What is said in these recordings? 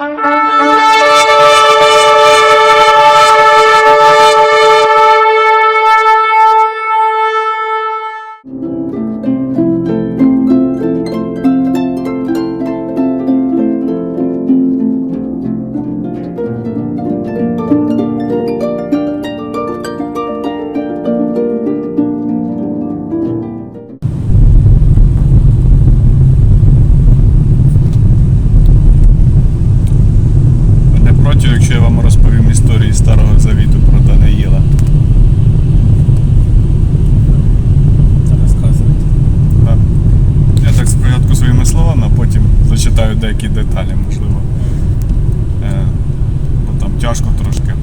Не проти, якщо я вам розповім історії Старого Завіту про Даниїла. Розказуйте. Да. Я так спочатку своїми словами, а потім зачитаю деякі деталі, можливо. Е, бо там тяжко трошки.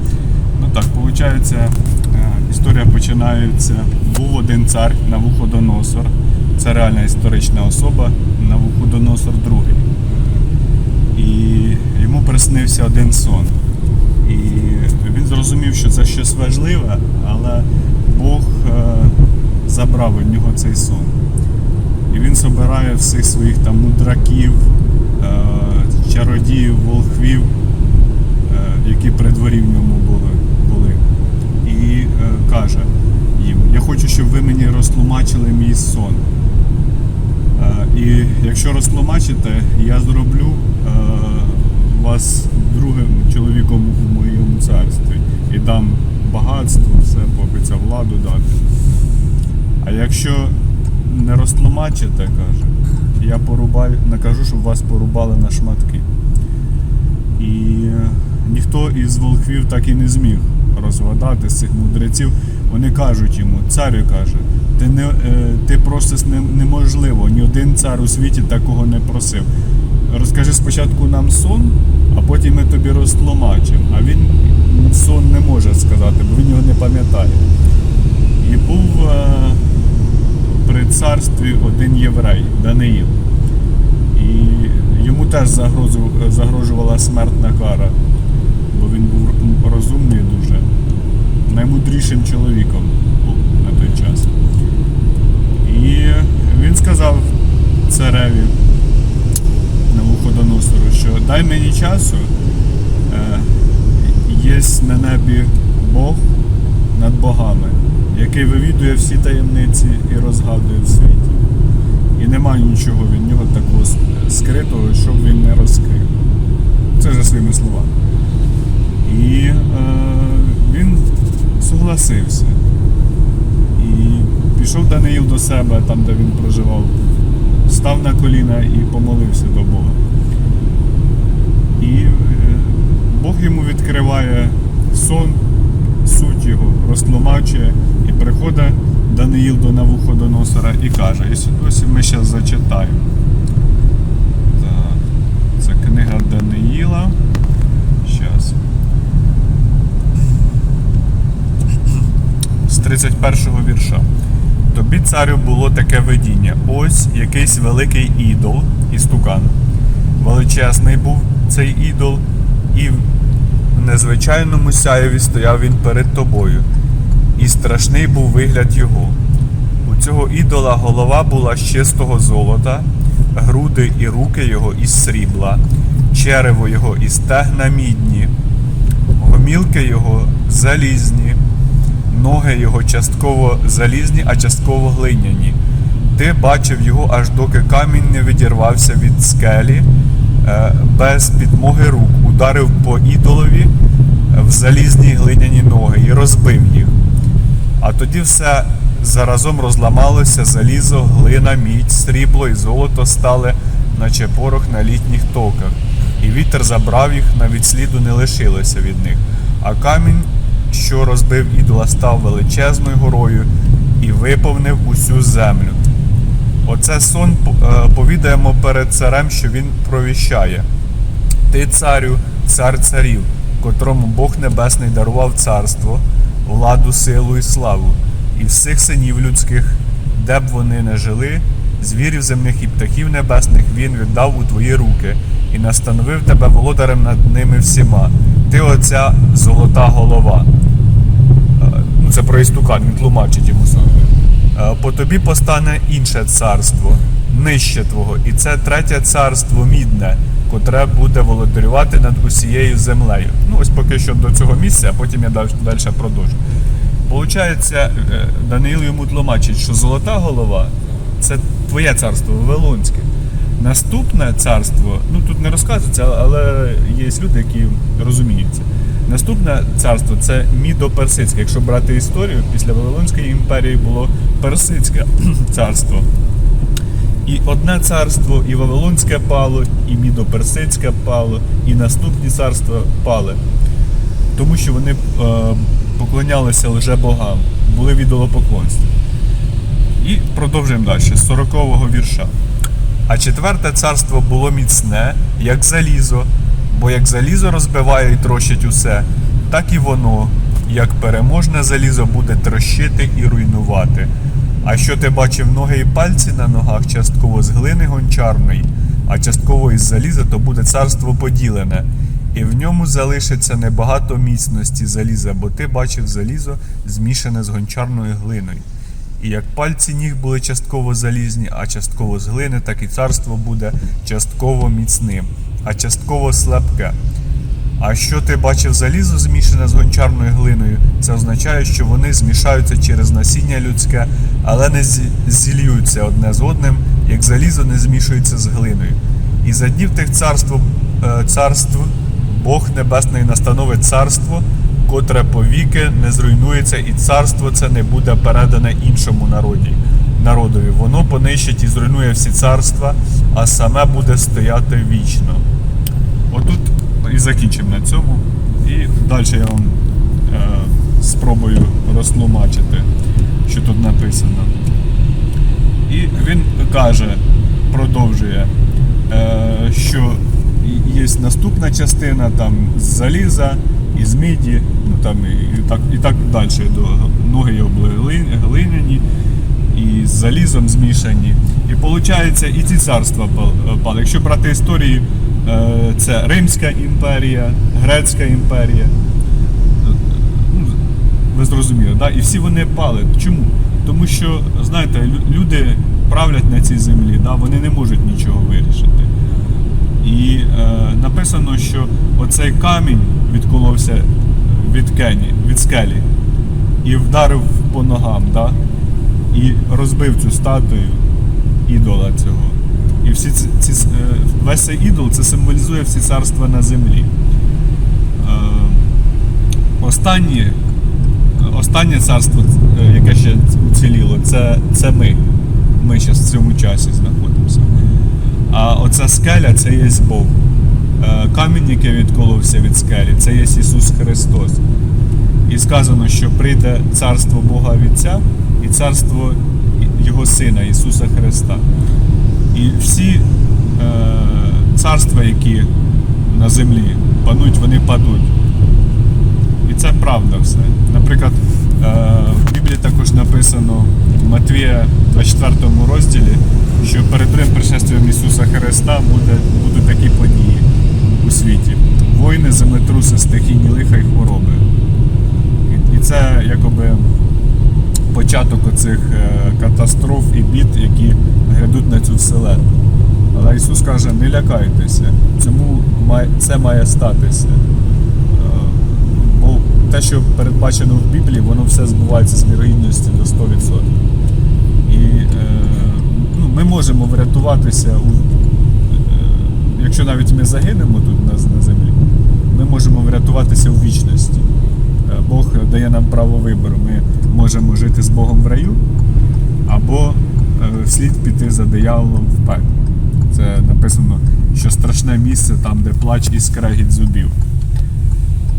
Ну так, виходить, е, історія починається. Був один цар Навуходоносор. Це реальна історична особа Навуходоносор II. І йому приснився один сон. І він зрозумів, що це щось важливе, але Бог е, забрав від нього цей сон. І він збирає всіх своїх там мудраків, е, чародіїв, волхвів, е, які при дворі в ньому були. були. І каже їм: Я хочу, щоб ви мені розтлумачили мій сон. І якщо розтлумачите, я зроблю вас другим чоловіком у моєму царстві і дам багатство, все пообіцяв владу дати. А якщо не розтлумачите, каже, я порубаю, накажу, щоб вас порубали на шматки. І ніхто із волхвів так і не зміг розвадати з цих мудреців. Вони кажуть йому, царю каже, ти не е, ти просиш неможливо, ні один цар у світі такого не просив. Розкажи спочатку нам сон, а потім ми тобі розтлумачимо. А він сон не може сказати, бо він його не пам'ятає. І був е, при царстві один єврей, Даниїл. І йому теж загрожувала смертна кара, бо він був розумний дуже, наймудрішим чоловіком був на той час. І він сказав цареві Навуходоносору, що дай мені часу, е, є на небі Бог над богами, який вивідує всі таємниці і розгадує в світі. І немає нічого від нього такого скритого, щоб він не розкрив. Це вже своїми словами. І е, він согласився. І пішов Даниїл до себе, там, де він проживав, став на коліна і помолився до Бога. І е, Бог йому відкриває сон, суть його, розтлумачує, і приходить Даниїл до Навуходоносора і каже, і ось- ми зараз зачитаємо. Це книга Даниїла. Щас. З 31-го вірша. Тобі, царю, було таке видіння. Ось якийсь великий ідол, істукан. Величезний був цей ідол, і в незвичайному сяєві стояв він перед тобою, і страшний був вигляд його. У цього ідола голова була з чистого золота, груди і руки його із срібла, черево його і стегна мідні, гомілки його залізні, ноги його частково залізні, а частково глиняні. Ти бачив його, аж доки камінь не відірвався від скелі, без підмоги рук, ударив по ідолові в залізні глиняні ноги і розбив їх. А тоді все заразом розламалося, залізо, глина, мідь, срібло і золото стали, наче порох на літніх токах. І вітер забрав їх, навіть сліду не лишилося від них. А камінь, що розбив ідола, став величезною горою і виповнив усю землю. Оце сон е, повідаємо перед царем, що він провіщає. Ти, царю, цар царів, котрому Бог Небесний дарував царство, владу, силу і славу, і всіх синів людських, де б вони не жили, звірів земних і птахів небесних він віддав у твої руки і настановив тебе володарем над ними всіма. Ти оця золота голова. Е, Ну, це про істукан, він тлумачить йому саме. Е, По тобі постане інше царство, нижче твого, і це третє царство мідне, котре буде володарювати над усією землею. Ну, ось поки що до цього місця, а потім я далі, далі продовжу. Получається, е, Даниїл йому тлумачить, що золота голова це твоє царство, Вавилонське. Наступне царство, ну тут не розказується, але є люди, які розуміються. Наступне царство це мідо-персидське. Якщо брати історію, після Вавилонської імперії було персидське царство. І одне царство, і Вавилонське пало, і мідо-персидське пало, і наступні царства пали. Тому що вони е, поклонялися лже богам, були в ідолопоклонстві. І продовжуємо далі, з 40-го вірша. А четверте царство було міцне, як залізо, бо як залізо розбиває і трощить усе, так і воно, як переможне залізо, буде трощити і руйнувати. А що ти бачив ноги і пальці на ногах, частково з глини гончарної, а частково із заліза, то буде царство поділене, і в ньому залишиться небагато міцності заліза, бо ти бачив залізо змішане з гончарною глиною. І як пальці ніг були частково залізні, а частково з глини, так і царство буде частково міцним, а частково слабке. А що ти бачив залізо змішане з гончарною глиною, це означає, що вони змішаються через насіння людське, але не зі- зільються одне з одним, як залізо не змішується з глиною. І за днів тих царств, е, царств Бог Небесний настановить царство, котре повіки не зруйнується, і царство це не буде передане іншому народі. Народові воно понищить і зруйнує всі царства, а саме буде стояти вічно. Отут і закінчимо на цьому. І далі я вам е, спробую розтлумачити, що тут написано. І він каже, продовжує, е, що є наступна частина там з заліза, із міді, ну там і, і так, і так далі. До, ноги його були глиняні і з залізом змішані. І виходить, і ці царства пали. Якщо брати історії, це Римська імперія, Грецька імперія. Ну, ви зрозуміли, да? і всі вони пали. Чому? Тому що, знаєте, люди правлять на цій землі, да? вони не можуть нічого вирішити. І е, написано, що оцей камінь відколовся від Кені, від скелі і вдарив по ногам, да? і розбив цю статую ідола цього. І всі ці, ці, е, весь цей ідол це символізує всі царства на землі. Е, останнє, останнє царство, е, яке ще уціліло, це, це ми. Ми зараз в цьому часі знаходимося. А оця скеля це є Бог. Камінь, який відколовся від скелі, це є Ісус Христос. І сказано, що прийде царство Бога Вітця і царство Його Сина Ісуса Христа. І всі е, царства, які на землі пануть, вони падуть. І це правда все. Наприклад, е, в Біблії також написано в Матвія 24 розділі, що перед другим пришествием Ісуса Христа буде, будуть такі події у світі. Війни, землетруси, стихійні лиха і хвороби. І, і це якоби початок оцих е, катастроф і бід, які грядуть на цю вселену. Але Ісус каже, не лякайтеся, цьому це має статися. Е, Бо те, що передбачено в Біблії, воно все збувається з вірогідністю до 100%. І е, ну, ми можемо врятуватися, е, якщо навіть ми загинемо тут на, землі, ми можемо врятуватися у вічності. Бог дає нам право вибору. Ми можемо жити з Богом в раю, або е, вслід піти за дияволом в пекло. Це написано, що страшне місце там, де плач і скрегіт зубів.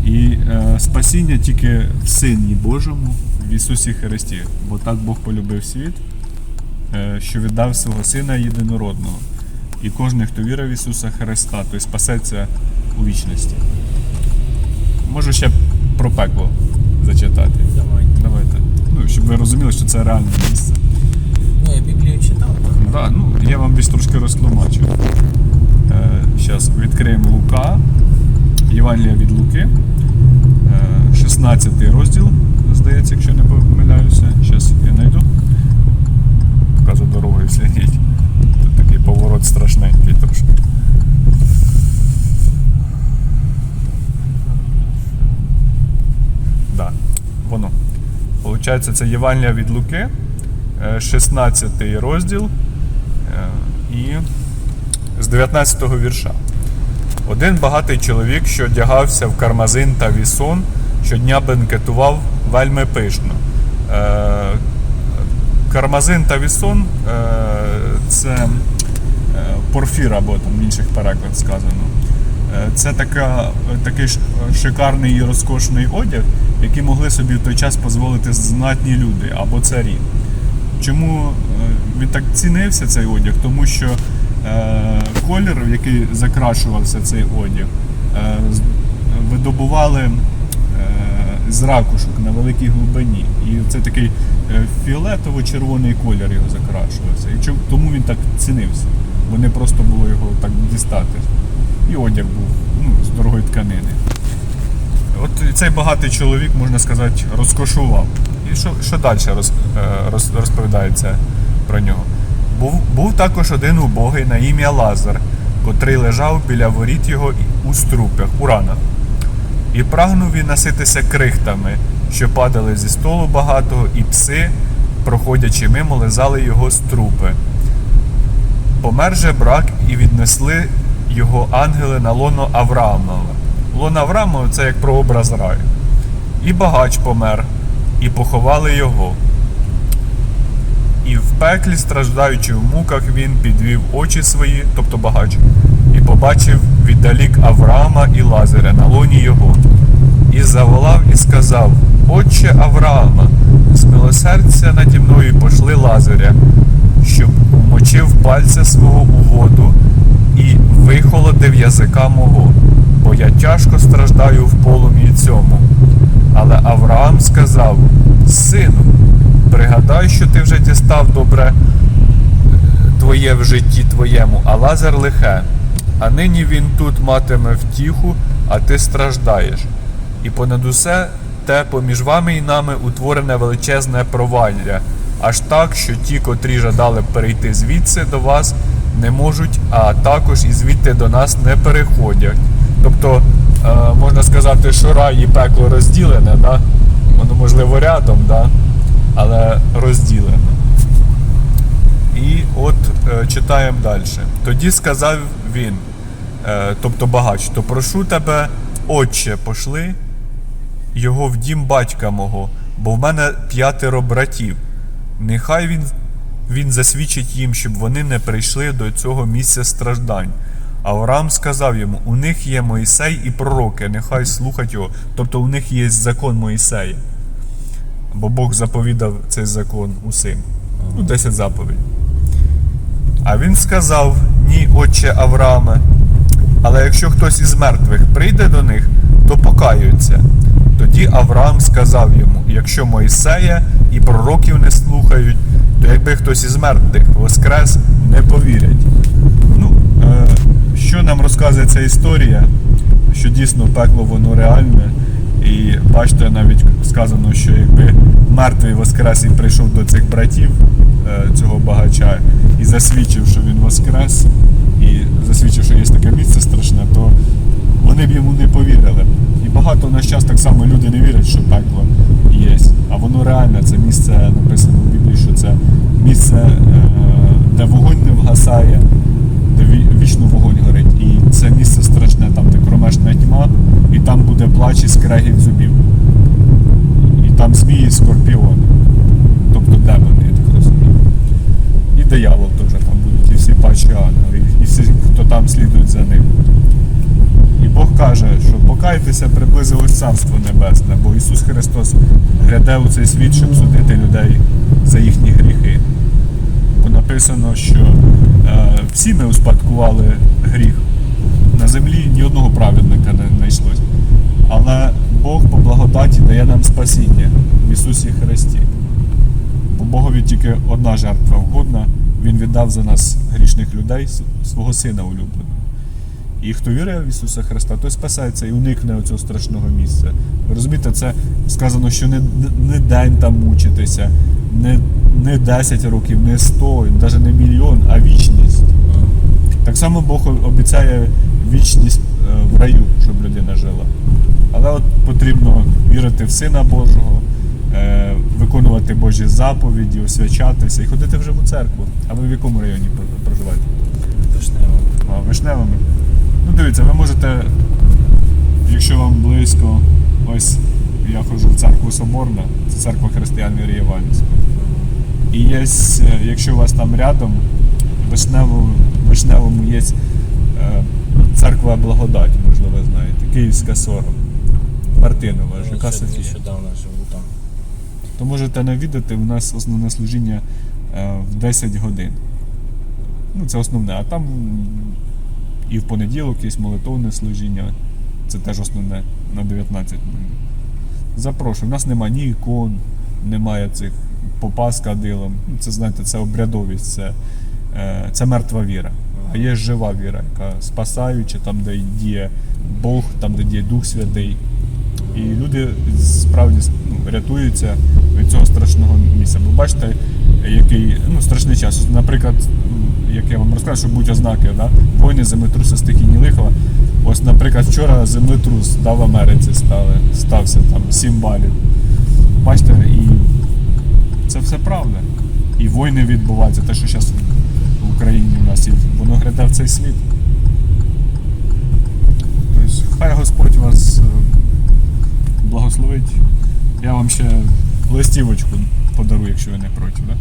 І е, спасіння тільки в Сині Божому, в Ісусі Христі. Бо так Бог полюбив світ, е, що віддав свого Сина єдинородного. І кожен, хто вірив в Ісуса Христа, той спасеться у вічності. Можу ще про пекло зачитати. Давай. Давайте. Ну, щоб ви розуміли, що це реальне місце. Ну, я Біблію читав. Так, да, ну, я вам десь трошки розтлумачу. Зараз е, відкриємо Лука, Євангелія від Луки. Е, 16 розділ, здається, якщо не помиляюся. Зараз я знайду. Показу дорогою слідіть. Тут такий поворот страшненький трошки. Да, воно. Виходить, це Євангелія від Луки. 16 розділ е, і з 19 вірша. Один багатий чоловік, що одягався в кармазин та вісон, щодня бенкетував вельми пишно. Е, Кармазин та вісон е, це е, порфір, або там в інших перекладах сказано. Е, Це така, такий шикарний і розкошний одяг, який могли собі в той час дозволити знатні люди або царі. Чому е, він так цінився цей одяг? Тому що е, колір, в який закрашувався цей одяг, е, видобували з ракушок на великій глибині. І це такий фіолетово-червоний колір його закрашувався. І тому він так цінився, бо не просто було його так дістати. І одяг був ну, з дорогої тканини. От цей багатий чоловік, можна сказати, розкошував. І що, що далі роз, е, роз, розповідається про нього? Був, був також один убогий на ім'я Лазар, котрий лежав біля воріт його у струпях, у ранах. І прагнув він наситися крихтами, що падали зі столу багатого, і пси, проходячи мимо, лизали його струпи. Помер же брак і віднесли його ангели на лоно Авраамове. Лоно Авраамове це як прообраз раю. І багач помер, і поховали його. І в пеклі, страждаючи в муках, він підвів очі свої, тобто багач, і побачив віддалік Авраама і Лазаря на лоні його. І заволав і сказав: Отче Авраама, змилосердься наді мною пошли Лазаря, щоб умочив пальця свого у воду і вихолодив язика мого, бо я тяжко страждаю в полум'ї цьому. Але Авраам сказав: Сину, пригадай, що дістав добре е, твоє в житті твоєму, а Лазар лихе. А нині він тут матиме втіху, а ти страждаєш. І понад усе те поміж вами і нами утворене величезне провалля, аж так, що ті, котрі жадали перейти звідси до вас, не можуть, а також і звідти до нас не переходять. Тобто, е, можна сказати, що рай і пекло розділене, да? воно можливо рядом, да? але розділене. От е, читаємо далі. Тоді сказав він, е, тобто багач, то прошу тебе, отче, пошли його в дім батька мого, бо в мене п'ятеро братів. Нехай він, він засвідчить їм, щоб вони не прийшли до цього місця страждань. Авраам сказав йому: у них є Моїсей і пророки, нехай слухать його. Тобто у них є закон Моїсея. Бо Бог заповідав цей закон усім. Ну, 10 заповідей. А він сказав: Ні, отче Аврааме, але якщо хтось із мертвих прийде до них, то покаються. Тоді Авраам сказав йому: якщо Моїсея і пророків не слухають, то якби хтось із мертвих воскрес, не повірять. Ну, е, що нам розказує ця історія, що дійсно пекло воно реальне. І бачите, навіть сказано, що якби мертвий воскрес і прийшов до цих братів цього багача і засвідчив, що він воскрес, і засвідчив, що є таке місце страшне, то вони б йому не повірили. І багато в наш час так само люди не вірять, що пекло є. А воно реальне, це місце написано в Біблії, що це місце, е, де вогонь не вгасає, де ві- вічно вогонь горить. І це місце страшне, там де кромешна тьма, і там буде плач і скрегіт зубів. І там змії скорпіони. Тобто демони, я так розумію. І диявол теж там будуть, і всі хто там слідують за ним. І Бог каже, що покайтеся, приблизилось Царство Небесне, бо Ісус Христос гряде у цей світ, щоб судити людей за їхні гріхи. Бо написано, що е, всі ми успадкували гріх. На землі ні одного праведника не знайшлось. Але Бог по благодаті дає нам спасіння в Ісусі Христі. Бо Богові тільки одна жертва вгодна, Він віддав за нас грішних людей свого Сина улюбленого. І хто вірує в Ісуса Христа, той спасається і уникне цього страшного місця. Ви розумієте, це сказано, що не, не день там мучитися, не, не 10 років, не 100, навіть не мільйон, а вічність. Так само Бог обіцяє вічність е, в раю, щоб людина жила. Але от потрібно вірити в Сина Божого, виконувати Божі заповіді, освячатися і ходити вже в церкву. А ви в якому районі проживаєте? Вишнево. А, вишневими. Ну, дивіться, ви можете, якщо вам близько, ось я ходжу в церкву Соборна, це церква християн Віри Євангельської. І є, е, якщо у вас там рядом, в Вишневому, Вишневому є е, церква Благодать, можливо, ви знаєте, Київська 40. Мартинова, ЖК Нещодавно- Софія. Нещодавно живу. То можете навідати, у нас основне служіння е, в 10 годин. Ну, це основне. А там і в понеділок є молитовне служіння. Це теж основне на 19 годин. Запрошую. У нас немає ні ікон, немає цих попа з кадилом. Ну, Це, знаєте, це обрядовість, це, е, це мертва віра. А є жива віра, яка спасаюча, там, де діє Бог, там, де діє Дух Святий. І люди справді ну, рятуються від цього страшного місця. Бо бачите, який ну, страшний час. Наприклад, як я вам розказав, що будуть ознаки, да? війни, землетруси, стихійні лихова. Ось, наприклад, вчора землетрус да, в Америці стали, стався там 7 балів. Бачите, і це все правда. І війни відбуваються, те, що зараз в Україні у нас, і воно гряде в цей світ. Тобто, хай Господь вас е, благословить. Я вам ще листівочку подарую, якщо ви не проти, да?